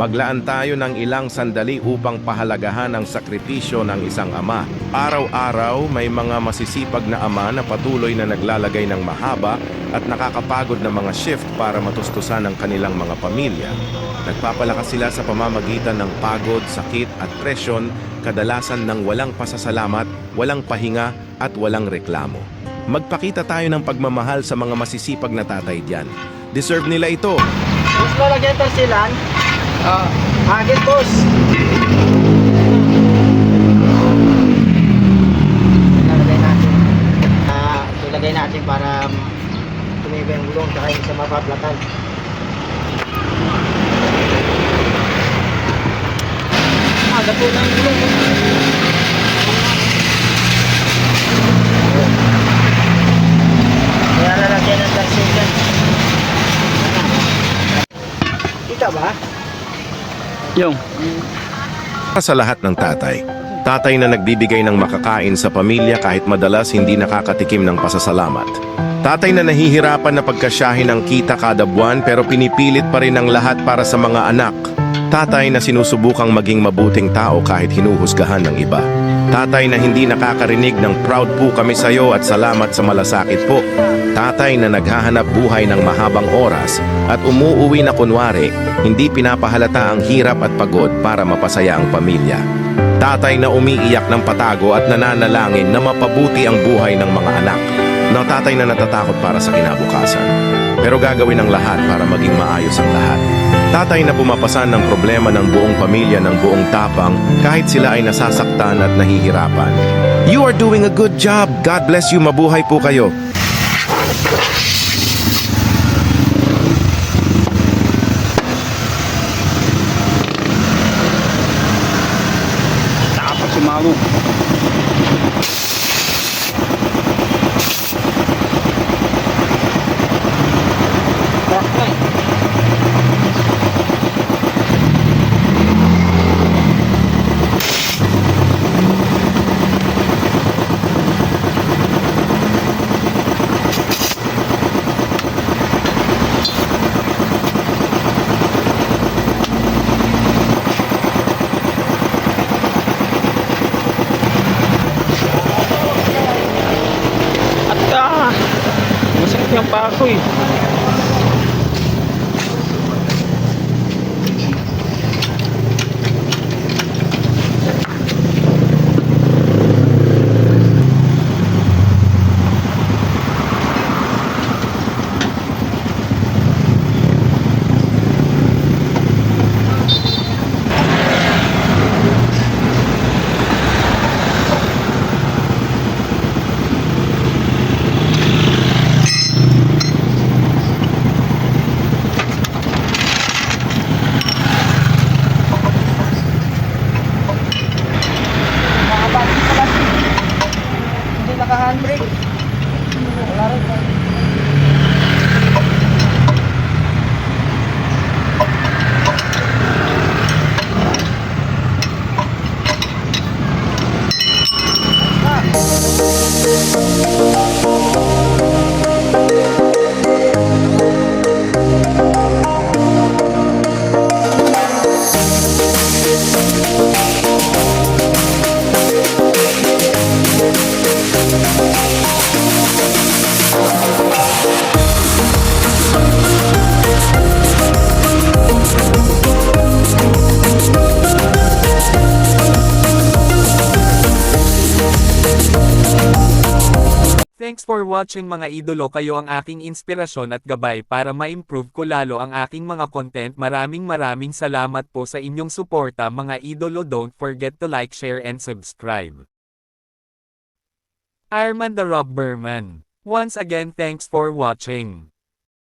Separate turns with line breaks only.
Maglaan tayo ng ilang sandali upang pahalagahan ang sakripisyo ng isang ama. Araw-araw may mga masisipag na ama na patuloy na naglalagay ng mahaba at nakakapagod na mga shift para matustusan ang kanilang mga pamilya. Nagpapalakas sila sa pamamagitan ng pagod, sakit at presyon, kadalasan ng walang pasasalamat, walang pahinga at walang reklamo. Magpakita tayo ng pagmamahal sa mga masisipag na tatay diyan. Deserve nila ito.
Boss, lalagyan persilan. Ah, agad boss. Lalagay natin. Ah, ilagay natin para um, tumibay ang gulong tsaka hindi siya mapaplatan. Ah, gato na yung gulong. Kaya lalagyan ng persilan. Kita ba?
Yung.
Sa lahat ng tatay. Tatay na nagbibigay ng makakain sa pamilya kahit madalas hindi nakakatikim ng pasasalamat. Tatay na nahihirapan na pagkasyahin ng kita kada buwan pero pinipilit pa rin ang lahat para sa mga anak. Tatay na sinusubukang maging mabuting tao kahit hinuhusgahan ng iba. Tatay na hindi nakakarinig ng proud po kami sa iyo at salamat sa malasakit po. Tatay na naghahanap buhay ng mahabang oras at umuuwi na kunwari, hindi pinapahalata ang hirap at pagod para mapasaya ang pamilya. Tatay na umiiyak ng patago at nananalangin na mapabuti ang buhay ng mga anak. Na tatay na natatakot para sa kinabukasan. Pero gagawin ang lahat para maging maayos ang lahat. Tatay na pumapasan ng problema ng buong pamilya ng buong tapang kahit sila ay nasasaktan at nahihirapan. You are doing a good job. God bless you. Mabuhay po kayo.
Dapat sumaro. At ah, masakit yung pa ako eh.
Naka-handbrake.
Thanks for watching mga idolo kayo ang aking inspirasyon at gabay para ma-improve ko lalo ang aking mga content maraming maraming salamat po sa inyong suporta mga idolo don't forget to like share and subscribe. Arman the Rob Berman. Once again thanks for watching.